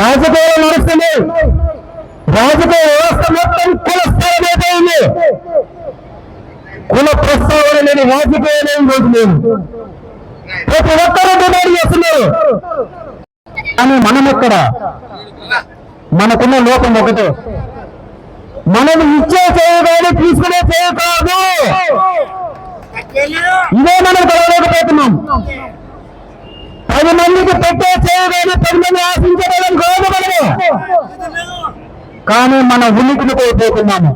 రాజకీయాలు నడుస్తుంది. రాజకీయ వ్యవస్థ మొత్తం కుల స్థాయిపోయింది కుల ప్రస్తావన లేని రాజకీయాలు ఈ రోజు లేదు ప్రతి ఒక్కరూ డిమాండ్ చేస్తున్నారు. కానీ మనం ఎక్కడ? మనకున్న లోపం ఒకటే. మనం ఇచ్చే చేయగానే తీసుకునే చేయకాదు ఇదే మనం కలవలేకపోతున్నాం. మందికి పెట్టే ఆశించడం కాదు కానీ మన ఉనికిని కోల్పోతున్నాము.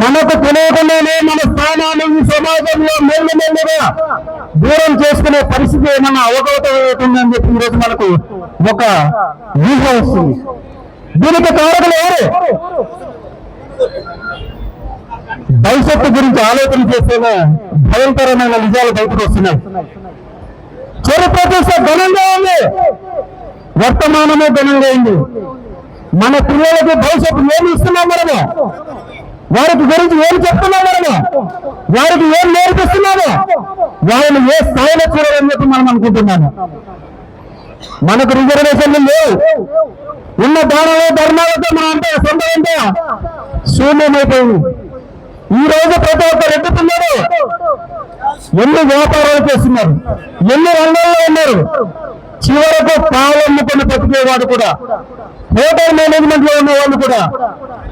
మనకు తెలియకుండానే మన స్థానాన్ని ఈ సమాజంలో మెల్లి మెల్లిగా దూరం చేసుకునే పరిస్థితి ఏమన్నా అవగతం అవుతుందని చెప్పి ఈరోజు మనకు ఒక వ్యూహం వస్తుంది. దీనికి కారకులు ఎవరు? భవిష్యత్తు గురించి ఆలోచన చేస్తేనే భయంకరమైన నిజాలు బయటకు వస్తున్నాయి. చరిత్ర చూస్తే ఘనంగా ఉంది. వర్తమానమే ఘనంగా ఉంది. మన పిల్లలకి భవిష్యత్తు ఏమి ఇస్తున్నాం మనము? వారికి గురించి ఏం చెప్తున్నాం మనము? వారికి ఏం నేర్పిస్తున్నాము వాళ్ళని ఏ స్థాయిలో చూడాలని చెప్పి మనం అనుకుంటున్నాము. మనకు రిజర్వేషన్లు లేవు. ఉన్న దానాలు ధర్మాలతో మన అంటే సొంత శూన్యమైపోయింది. ఈ రోజు ప్రతి ఒక్క రెడ్డి పిల్లలు ఎన్ని వ్యాపారాలు చేస్తున్నారు? ఎన్ని రంగాలు ఉన్నారు. చివరకు పాలు అమ్ముకుని బతికేవాడు కూడా. హోటల్ మేనేజ్మెంట్లో ఉన్న వాళ్ళు కూడా.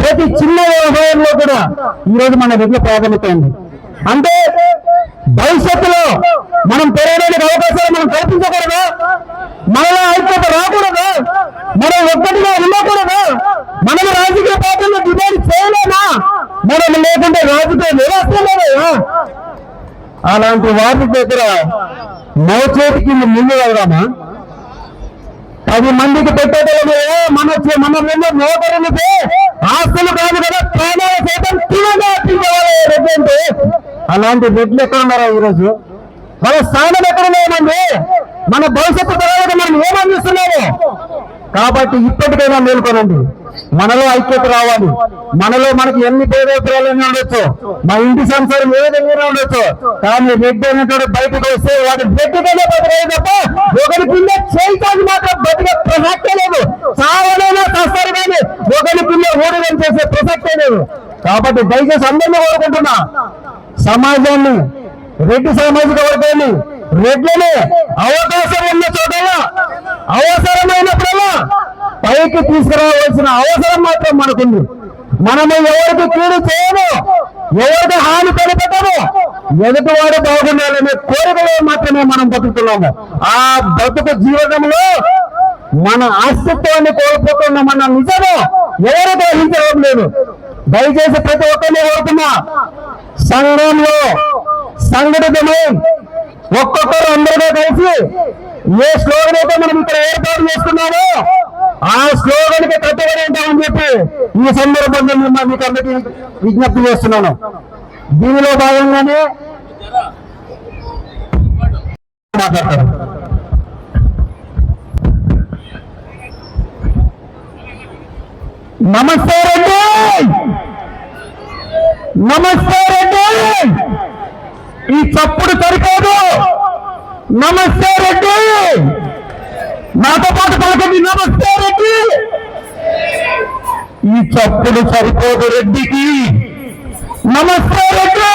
ప్రతి చిన్న వ్యవసాయంలో కూడా ఈ రోజు మన దగ్గర ప్రాధాన్యత ఉంది. అంటే భవిష్యత్తులో మనం పెరగడానికి అవకాశాలు మనం కల్పించకూడదా? మనలో ఐక్యత రాకూడదా? మనం ఒక్కటిగా ఉండకూడదా? మనం రాజకీయ పార్టీలు డిమాండ్ చేయలేమా? మనం లేకుంటే రాజకీయ నిరాశలేదా అలాంటి వాటి దగ్గర మోచేతికి ముందు వెళ్దామా? పది మందికి పెట్టేటప్పుడు మన మన మీద నోకరులతో ఆస్తులు కాదు కదా ప్రాణాల సైతం తినగా తినేవాళ్ళు రెడ్డి అలాంటి రెడ్లు ఎక్కడ ఉన్నారా ఈరోజు? వాళ్ళ స్థానం ఎక్కడ లేమండి మన భవిష్యత్తు తరాలకు మనం ఏమందిస్తున్నాము కాబట్టి ఇప్పటికైనా మేల్కొనండి. మనలో ఐక్యత రావాలి. మనలో మనకి ఎన్ని పేదోత్తరాలన్నీ ఉండొచ్చు. మా ఇంటి సంసారం ఏ విధంగా ఉండొచ్చు. కానీ బిడ్డ అనేటువంటి బయటకు వస్తే వాటి రెడ్డికైనా బతికాయి తప్ప ఒకరి పిల్ల చేయటానికి మాత్రం బతికే ప్రసక్తే లేదు. చావనైనా చేస్తారు కానీ ఒకరి పిల్ల ఓడడం చేసే ప్రసక్తే లేదు. కాబట్టి దయచేసి అందరినీ కోరుకుంటున్నా సమాజాన్ని రెడ్డి సామాజిక వర్గాన్ని రెడ్లని అవకాశం ఉన్న చోట అవసరమైనప్పుడల్లా పైకి తీసుకురావాల్సిన అవసరం మాత్రం మనకుంది. మనము ఎవరికి కీడు చేయము ఎవరికి హాని తలపెట్టము ఎదుటివాడు బాగుండాలనే కోరికలో మాత్రమే మనం బతుకుతున్నాము. ఆ బతుకు జీవితంలో మన అస్తిత్వాన్ని కోల్పోతున్నామన్న నిజము ఎవరు గ్రహించడం లేదు. దయచేసి ప్రతి ఒక్కరిని కోరుతున్నా సంఘంలో సంఘటితమై ఒక్కొక్కరు అందరితో కలిసి ఏ స్లోగన్ అయితే మనం ఇక్కడ ఏర్పాటు చేస్తున్నామో ఆ స్లోగన్కి కట్టుబడి ఉంటామని చెప్పి ఈ సందర్భంగా నేను మీకు అందరికీ విజ్ఞప్తి చేస్తున్నాను. దీనిలో భాగంగానే మాట్లాడతారు. నమస్తే రెడ్డి! నమస్తే రెడ్డి! ఈ చప్పుడు సరికాదు నమస్తే రెడ్డి! నాతో పాటు పలకండి నమస్తే రెడ్డి. ఈ చప్పుడు సరిపోదు రెడ్డికి. నమస్తే రెడ్డి.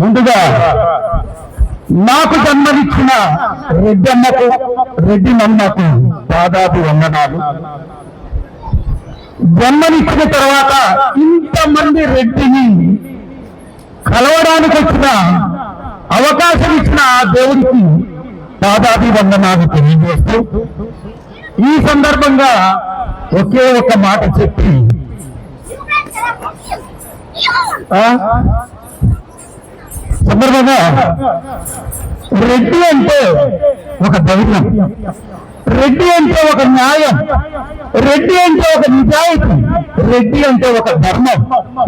ముందుగా నాకు జన్మనిచ్చిన రెడ్డమ్మకు రెడ్డి నమ్మకు దాదాపు వందనాలు. జన్మనిచ్చిన తర్వాత ఇంతమంది రెడ్డిని కలవడానికి వచ్చిన అవకాశం ఇచ్చిన ఆ దేవుడికి దాదాపు వందనాలు తెలియజేస్తూ ఈ సందర్భంగా ఒకే ఒక మాట చెప్పి సందర్భంగా రెడ్డి అంటే ఒక ధైర్యం రెడ్డి అంటే ఒక న్యాయం రెడ్డి అంటే ఒక నిజాయితీ రెడ్డి అంటే ఒక ధర్మం.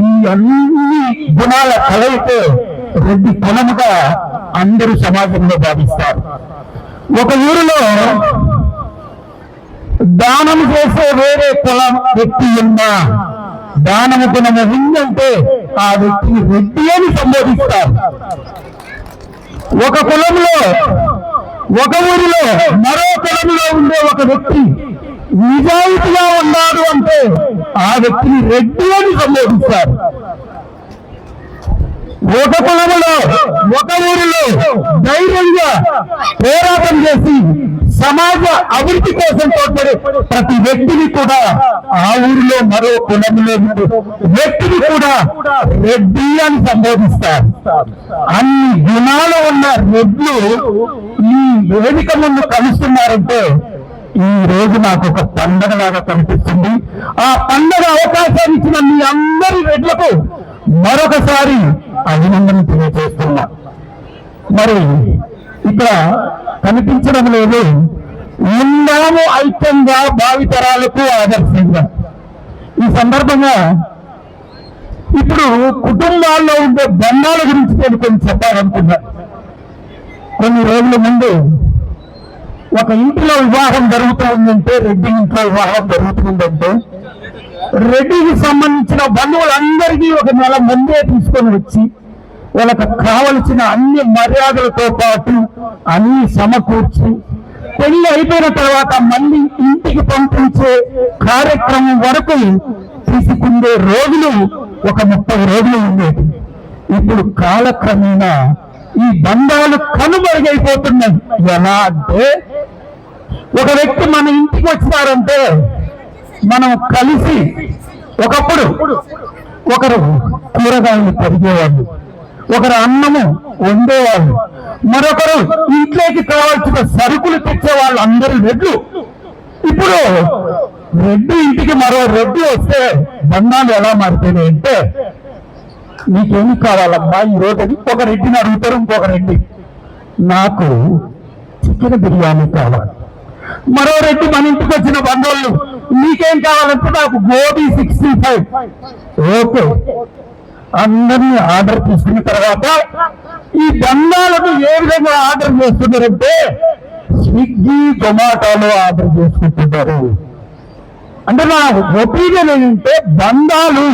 ఈ అన్ని గుణాల కలయితే రెడ్డి కులముగా అందరూ సమాజంలో భావిస్తారు. ఒక ఊరిలో దానం చేసే వేరే కులం వ్యక్తి ఉందా దానం గుణము ఉందంటే ఆ వ్యక్తిని రెడ్డి అని సంబోధిస్తారు. ఒక కులంలో ఒక ఊరిలో మరో కులంలో ఉండే ఒక వ్యక్తి నిజాయితీగా ఉన్నాడు అంటే ఆ వ్యక్తిని రెడ్డి అని సంబోధిస్తారు. ఒక కులం ఒక ఊరిలో ధైర్యంగా పోరాటం చేసి సమాజ అభివృద్ధి కోసం తోడ్పడే ప్రతి వ్యక్తిని కూడా ఆ ఊరిలో మరో కులంలో వ్యక్తిని కూడా రెడ్డి అని సంబోధిస్తారు. అన్ని గుణాలు ఉన్న రెడ్లు ఈ వేదిక ముందు కలుస్తున్నారంటే ఈ రోజు నాకు ఒక పండగ లాగా కనిపిస్తుంది. ఆ పండగ అవకాశాన్ని ఇచ్చిన మీ అందరి రెడ్లకు మరొకసారి అభినందన తెలియజేస్తున్నా. మరి ఇక్కడ కనిపించడం లేదు. ఉన్నాము ఐక్యంగా భావితరాలకు ఆదర్శంగా. ఈ సందర్భంగా ఇప్పుడు కుటుంబాల్లో ఉండే బంధాల గురించి నేను కొన్ని చెప్పాలనుకున్నా. కొన్ని రోజుల ముందు ఒక ఇంటిలో వివాహం జరుగుతూ ఉందంటే రెడ్డి ఇంట్లో వివాహం జరుగుతుందంటే రెడ్డికి సంబంధించిన బంధువులందరికీ ఒక నెల ముందే తీసుకొని వచ్చి వాళ్ళకు కావలసిన అన్ని మర్యాదలతో పాటు అన్ని సమకూర్చి పెళ్ళి అయిపోయిన తర్వాత మళ్ళీ ఇంటికి పంపించే కార్యక్రమం వరకు తీసుకునే రోజులు ఒక ముప్పై రోజులు ఉండేది ఇప్పుడు కాలక్రమేణా ఈ బంధాలు కనుమరుగైపోతున్నాయి. ఎలా అంటే ఒక వ్యక్తి మన ఇంటికి వచ్చినారంటే మనం కలిసి ఒకప్పుడు ఒకరు కూరగాయలు తరిగేవాళ్ళు ఒకరు అన్నము వండేవాళ్ళు మరొకరు ఇంట్లోకి కావాల్సిన సరుకులు తెచ్చే వాళ్ళు అందరూ రెడ్లు. ఇప్పుడు రెడ్డి ఇంటికి మరో రెడ్డి వస్తే బంధాలు ఎలా మారుతాయి అంటే నీకేమి కావాలమ్మా? ఈ రోజు ఒక రెడ్డిని అడుగుతారు ఇంకొక రెడ్డి. నాకు చికెన్ బిర్యానీ కావాలి. మరో రెడ్డి మన ఇంటికి వచ్చిన బంధువులు నీకేం కావాలంటే నాకు గోబీ సిక్స్టీ ఫైవ్ ఓకే. అందరినీ ఆర్డర్ తీసుకున్న తర్వాత ఈ దండాలను ఏ విధంగా ఆర్డర్ చేస్తున్నారంటే స్విగ్గీ జొమాటోలో ఆర్డర్ చేసుకుంటున్నారు. అంటే నా ఒపీనియన్ ఏంటంటే బంధాలు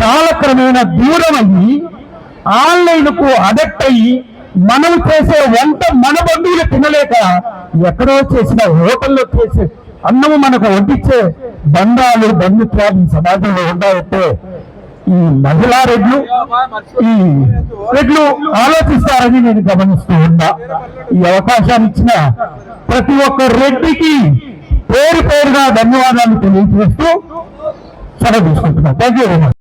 కాలక్రమేణా దూరం అయ్యి ఆన్లైన్కు అడక్ట్ అయ్యి మనం చేసే వంట మన బంధువులు తినలేక ఎక్కడో చేసిన హోటల్లో చేసే అన్నము మనకు వడ్డించే బంధాలు బంధుత్వాలు సమాజంలో ఉండాలంటే ఈ మహిళా రెడ్లు ఈ రెడ్లు ఆలోచిస్తారని నేను గమనిస్తూ ఉన్నా. ఈ అవకాశాన్ని ఇచ్చిన ప్రతి ఒక్క రెడ్డికి పేరు పేరుగా ధన్యవాదాలు తెలియజేస్తూ సెలవు తీసుకుంటున్నా. Thank you very much